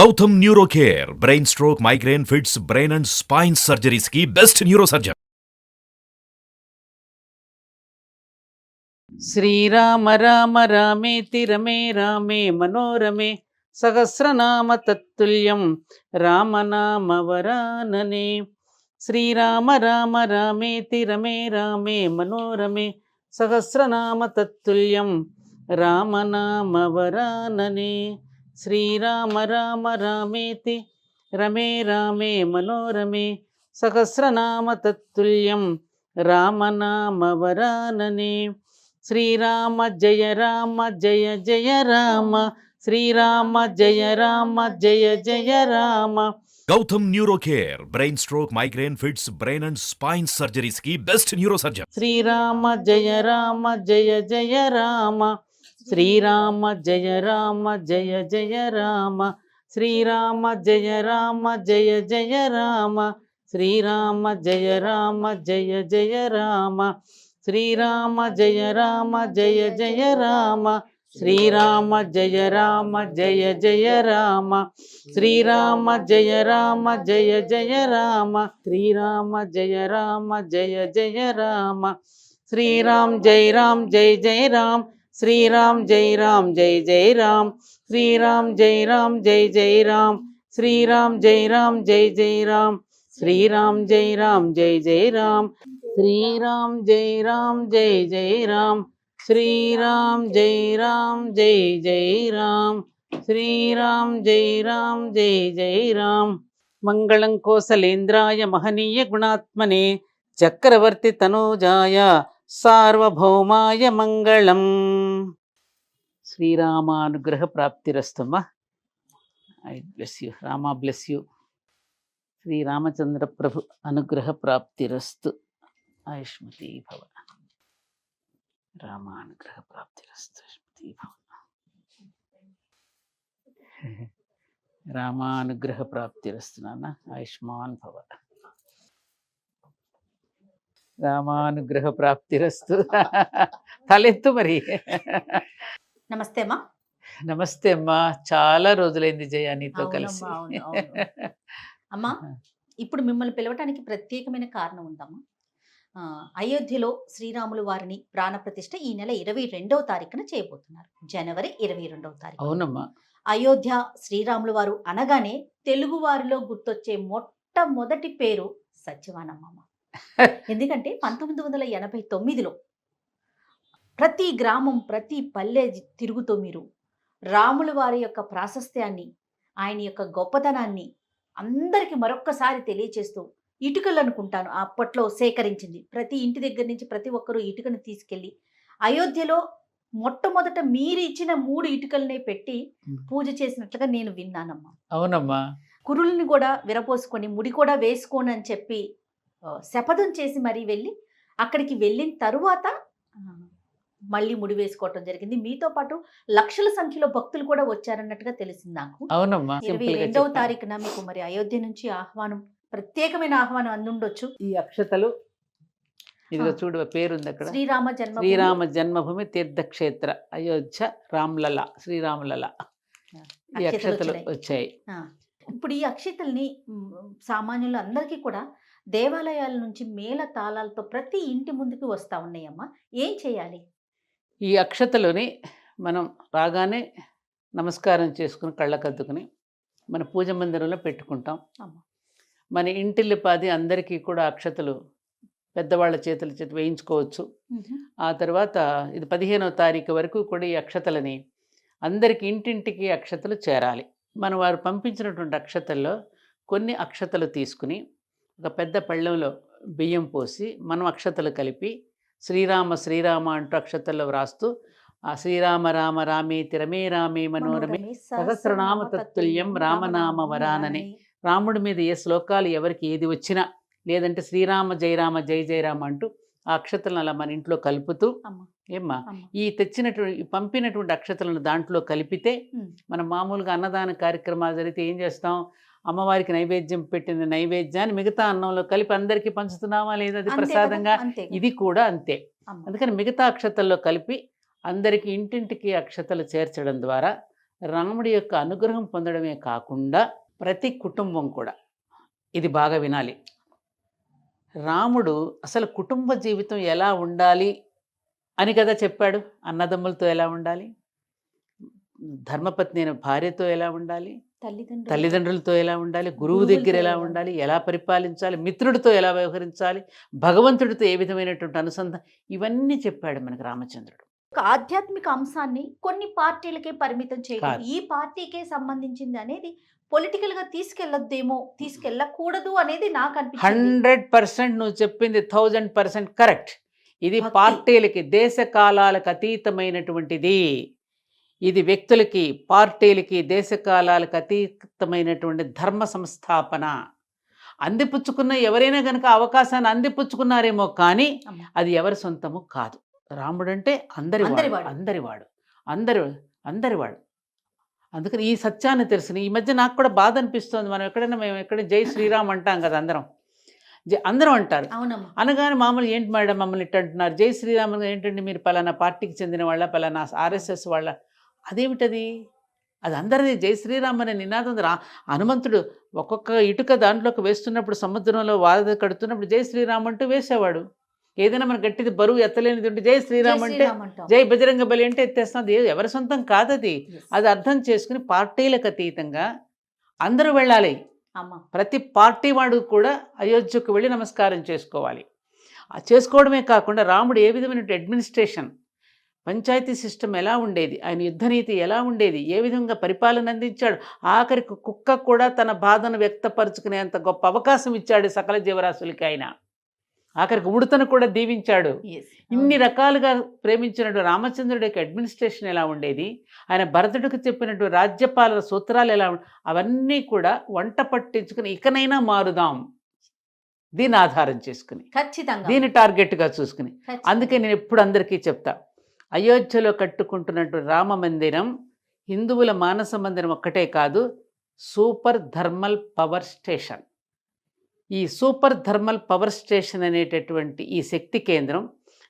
Gautam neuro care brain stroke migraine fits brain and spine సర్జరీస్కి best neuro surgeon Srirama Rama రామేతి రమే రామే మనోరమే సహస్రనామ తత్తుల్యం రామనామ వరాననే శ్రీరామ రామ రామేతి రమే రామే మనోరమే సహస్రనామ తత్తుల్యం రామనామ వరాననే శ్రీరామ రామ రామేతి రమే రామే మనోరమే సహస్రనామ తత్తుల్యం రామనామ వరాననే. శ్రీరామ జయ రామ జయ జయ రామ శ్రీరామ జయ రామ జయ జయ Rama. Gautam neuro care brain stroke migraine fits brain and spine సర్జరీస్కి best neuro surgeon Srirama జయ రామ జయ జయ రామ శ్రీరామ జయ రామ జయ జయ రామ. శ్రీరామ జయ రామ జయ జయ రామ. శ్రీరామ జయ రామ జయ జయ రామ. శ్రీరామ జయ రామ జయ జయ రామ. శ్రీరామ జయ రామ జయ జయ రామ. శ్రీరామ జయ రామ జయ జయ రామ. శ్రీరామ జయ రామ జయ జయ రామ. శ్రీరామ్ జై రామ్ జై జయ రామ్. శ్రీరామ్ జై రామ్ జై జై రామ్. శ్రీరామ్ జై రామ్ జై జై రామ్. శ్రీరామ్ జై రామ్ జై జై రామ్. శ్రీరామ్ జై రామ్ జై జై రామ్. శ్రీరామ్ జై రామ్ జై జై రామ్. శ్రీరామ్ జై రామ్ జై జై రామ్. శ్రీరామ్ జై రామ్ జై జై రామ్. మంగళం కోసలేంద్రాయ మహనీయ గుణాత్మనే చక్రవర్తి తనూజాయ సార్వభౌమాయ మంగళం. శ్రీరామానుగ్రహ ప్రాప్తిరస్తమ్మ I bless you. Rama bless you. Sriramachandra ప్రభు అనుగ్రహ ప్రాప్తిరస్తు. ఆయుష్మతి భవ. రామానుగ్రహ ప్రాప్తిరస్తు ఆయుష్మతి భవ. రామానుగ్రహ ప్రాప్తిరస్తు నాన్న. ఆయుష్మాన్ భవ. రామానుగ్రహ ప్రాప్తిరస్తు. తలెత్తు మరి. నమస్తే అమ్మా. నమస్తే అమ్మా. చాలా రోజులైంది జయ నీతో కలిసి. అమ్మా ఇప్పుడు మిమ్మల్ని పిలవటానికి ప్రత్యేకమైన కారణం ఉందమ్మా. అయోధ్యలో శ్రీరాములు వారిని ప్రాణప్రతిష్ఠ ఈ నెల ఇరవై రెండవ తారీఖున చేయబోతున్నారు. జనవరి ఇరవై రెండవ తారీఖు. అవునమ్మా. అయోధ్య శ్రీరాములు వారు అనగానే తెలుగు వారిలో గుర్తొచ్చే మొట్టమొదటి పేరు సత్యవానమ్మ ఎందుకంటే పంతొమ్మిది వందల ఎనభై తొమ్మిదిలో ప్రతి గ్రామం ప్రతి పల్లె తిరుగుతూ మీరు. రాముల వారి యొక్క ప్రాశస్త్యాన్ని ఆయన యొక్క గొప్పతనాన్ని అందరికీ మరొక్కసారి తెలియచేస్తూ ఇటుకలు అనుకుంటాను అప్పట్లో సేకరించింది. ప్రతి ఇంటి దగ్గర నుంచి ప్రతి ఒక్కరూ ఇటుకను తీసుకెళ్ళి అయోధ్యలో మొట్టమొదట మీరు ఇచ్చిన మూడు ఇటుకలనే పెట్టి పూజ చేసినట్లుగా నేను విన్నానమ్మా. అవునమ్మా. కురుల్ని కూడా విరపోసుకొని ముడి కూడా వేసుకోను అని చెప్పి శపథం చేసి మరీ వెళ్ళి అక్కడికి వెళ్ళిన తరువాత మళ్ళీ ముడి వేసుకోవటం జరిగింది. మీతో పాటు లక్షల సంఖ్యలో భక్తులు కూడా వచ్చారన్నట్టుగా తెలిసింది నాకు. అవునమ్మా ఇరవై రెండవ. తారీఖున మీకు మరి అయోధ్య నుంచి ఆహ్వానం ప్రత్యేకమైన ఆహ్వానం అందుండొచ్చు. ఈ అక్షతలు ఇదిగో. చూడు పేరుంది అక్కడ శ్రీరామ జన్మ శ్రీరామ జన్మభూమి తీర్థక్షేత్ర అయోధ్య రామ్లల శ్రీరాములల. ఈ అక్షతలు వచ్చాయి. ఇప్పుడు ఈ అక్షతల్ని సామాన్యులు అందరికీ కూడా దేవాలయాల నుంచి మేళ తాళాలతో ప్రతి ఇంటి ముందుకు వస్తా ఉన్నాయమ్మా. ఏం చేయాలి? ఈ అక్షతలని మనం రాగానే నమస్కారం చేసుకుని కళ్ళకద్దుకుని మన పూజ మందిరంలో పెట్టుకుంటాం. మన ఇంటిల్లిపాది అందరికీ కూడా అక్షతలు పెద్దవాళ్ళ చేతుల చేతి వేయించుకోవచ్చు. ఆ తర్వాత ఇది పదిహేనవ తారీఖు వరకు కూడా ఈ అక్షతలని అందరికి ఇంటింటికి అక్షతలు చేరాలి. మనం వారు పంపించినటువంటి అక్షతల్లో కొన్ని అక్షతలు తీసుకుని ఒక పెద్ద పళ్ళెంలో బియ్యం పోసి మనం అక్షతలు కలిపి శ్రీరామ శ్రీరామ అంటూ అక్షతల్లో వ్రాస్తూ ఆ శ్రీరామ రామ రమే రామే మనోరమే సహస్రనామ తత్తుల్యం రామనామ వరాననే రాముడి మీద ఏ శ్లోకాలు ఎవరికి ఏది వచ్చినా లేదంటే శ్రీరామ జయరామ జయ జయరామ అంటూ ఆ అక్షతలను అలా మన ఇంట్లో కలుపుతూ. ఏమ్మా. ఈ తెచ్చినటువంటి పంపినటువంటి అక్షతలను దాంట్లో కలిపితే. మనం మామూలుగా అన్నదాన కార్యక్రమాలు జరిగితే ఏం చేస్తాం అమ్మవారికి నైవేద్యం పెట్టిన నైవేద్యాన్ని మిగతా అన్నంలో కలిపి అందరికీ పంచుతున్నామా లేదా అది ప్రసాదంగా. ఇది కూడా అంతే. అందుకని మిగతా అక్షతల్లో కలిపి అందరికి ఇంటింటికి అక్షతలు చేర్చడం ద్వారా రాముడి యొక్క అనుగ్రహం పొందడమే కాకుండా ప్రతి కుటుంబం కూడా ఇది బాగా వినాలి. రాముడు అసలు కుటుంబ జీవితం ఎలా ఉండాలి అని కదా చెప్పాడు? అన్నదమ్ములతో ఎలా ఉండాలి? ధర్మపత్ని అయిన భార్యతో ఎలా ఉండాలి? తల్లిదండ్రులతో ఎలా ఉండాలి? గురువు దగ్గర ఎలా ఉండాలి? ఎలా పరిపాలించాలి? మిత్రుడితో ఎలా వ్యవహరించాలి? భగవంతుడితో ఏ విధమైనటువంటి అనుసంధానం? ఇవన్నీ చెప్పాడు మనకు రామచంద్రుడు. ఒక ఆధ్యాత్మిక అంశాన్ని కొన్ని పార్టీలకే పరిమితం చేయడం కాదు. ఈ పార్టీకే సంబంధించింది అనేది పొలిటికల్గా తీసుకెళ్ళొద్దేమో తీసుకెళ్ళకూడదు అనేది నాకు అనిపించింది. హండ్రెడ్ పర్సెంట్ నువ్వు చెప్పింది థౌజండ్ పర్సెంట్ కరెక్ట్. ఇది. పార్టీలకి దేశ కాలాలకు అతీతమైనటువంటిది. ఇది వ్యక్తులకి పార్టీలకి దేశ కాలాలకు అతీతమైనటువంటి ధర్మ సంస్థాపన. అందిపుచ్చుకున్న ఎవరైనా కనుక అవకాశాన్ని అందిపుచ్చుకున్నారేమో కానీ. అది ఎవరి సొంతము కాదు. రాముడంటే అందరి అందరివాడు. అందరివాడు. అందరి అందరివాడు అందుకని ఈ సత్యాన్ని తెలుసు ఈ మధ్య నాకు కూడా బాధ అనిపిస్తుంది. మనం ఎక్కడైనా మేము ఎక్కడ జై శ్రీరామ్ అంటాం కదా అందరం. జై- అందరం అంటారు. అనగానే మామూలు ఏంటి మేడం మమ్మల్ని ఇట్ట అంటున్నారు? జై శ్రీరామ్ ఏంటంటే మీరు పలానా పార్టీకి చెందిన వాళ్ళ పలానా ఆర్ఎస్ఎస్ వాళ్ళ అదేమిటది? అది అందరిది జై శ్రీరామ్ అనే నినాదం రా హనుమంతుడు ఒక్కొక్క ఇటుక దాంట్లోకి వేస్తున్నప్పుడు సముద్రంలో వాద కడుతున్నప్పుడు జై శ్రీరామ్ అంటూ వేసేవాడు. ఏదైనా మన గట్టిది బరువు ఎత్తలేనిది ఉంటే జై శ్రీరామ్ అంటే. జై బజరంగ బలి అంటే ఎత్తేస్తాం. అది ఎవరి సొంతం కాదది. అది అర్థం చేసుకుని పార్టీలకు అతీతంగా అందరూ వెళ్ళాలి. ప్రతి పార్టీ వాడు కూడా అయోధ్యకు వెళ్ళి నమస్కారం చేసుకోవాలి. చేసుకోవడమే కాకుండా రాముడు ఏ విధమైన అడ్మినిస్ట్రేషన్ పంచాయతీ సిస్టమ్ ఎలా ఉండేది? ఆయన యుద్ధనీతి ఎలా ఉండేది? ఏ విధంగా పరిపాలన అందించాడు? ఆఖరికి కుక్క కూడా తన బాధను వ్యక్తపరుచుకునేంత గొప్ప అవకాశం ఇచ్చాడు సకల జీవరాశులకి ఆయన. ఆఖరికి ఉడతను కూడా దీవించాడు. ఇన్ని రకాలుగా ప్రేమించినట్టు రామచంద్రుడి యొక్క అడ్మినిస్ట్రేషన్ ఎలా ఉండేది? ఆయన భరతుడికి చెప్పినట్టు రాజ్యపాలన సూత్రాలు ఎలా అవన్నీ కూడా వంట పట్టించుకుని ఇకనైనా మారుదాం. దీన్ని ఆధారం చేసుకుని. ఖచ్చితంగా. దీన్ని టార్గెట్గా చూసుకుని. అందుకే నేను ఎప్పుడు అందరికీ చెప్తా. అయోధ్యలో కట్టుకుంటున్నటువంటి రామ మందిరం హిందువుల మానస మందిరం ఒక్కటే కాదు సూపర్ థర్మల్ పవర్ స్టేషన్. ఈ సూపర్ థర్మల్ పవర్ స్టేషన్ అనేటటువంటి ఈ శక్తి కేంద్రం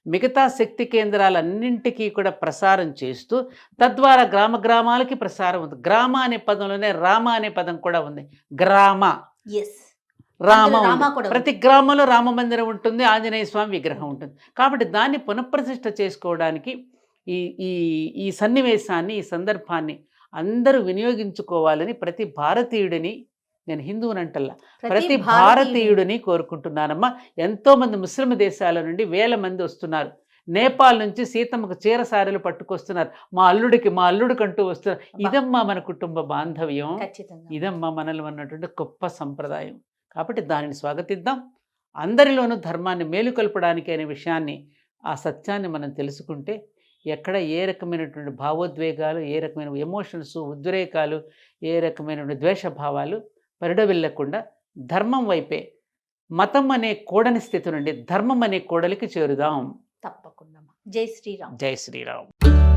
మిగతా శక్తి కేంద్రాలన్నింటికీ కూడా ప్రసారం చేస్తూ తద్వారా గ్రామ గ్రామాలకి ప్రసారం ఉంది గ్రామ అనే పదంలోనే రామ అనే పదం కూడా ఉంది. గ్రామ. ఎస్ రామ. ప్రతి గ్రామంలో రామ మందిరం ఉంటుంది ఆంజనేయ స్వామి విగ్రహం ఉంటుంది. కాబట్టి దాన్ని పునఃప్రతిష్ఠ చేసుకోవడానికి ఈ ఈ ఈ సన్నివేశాన్ని ఈ సందర్భాన్ని అందరూ వినియోగించుకోవాలని ప్రతి భారతీయుడిని నేను హిందువునంటల్లా ప్రతి భారతీయుడిని కోరుకుంటున్నానమ్మా. ఎంతో మంది ముస్లిం దేశాల నుండి వేల మంది వస్తున్నారు. నేపాల్ నుంచి సీతమ్మకు చీర సారెలు పట్టుకొస్తున్నారు. మా అల్లుడికి మా అల్లుడికంటూ వస్తున్నారు. ఇదమ్మా మన కుటుంబ బాంధవ్యం. ఇదమ్మా మనలో ఉన్నటువంటి గొప్ప సంప్రదాయం. కాబట్టి దానిని స్వాగతిద్దాం. అందరిలోనూ ధర్మాన్ని మేలుకొల్పడానికి అనే విషయాన్ని ఆ సత్యాన్ని మనం తెలుసుకుంటే ఎక్కడ ఏ రకమైనటువంటి భావోద్వేగాలు ఏ రకమైన ఎమోషన్స్ ఉద్రేకాలు ఏ రకమైనటువంటి ద్వేషభావాలు పరిడవిల్లకుండా ధర్మం వైపే మతం అనే కూడని స్థితి నుండి ధర్మం అనే కూడలికి చేరుదాం. తప్పకుండా. జై శ్రీరామ్. జై శ్రీరామ్.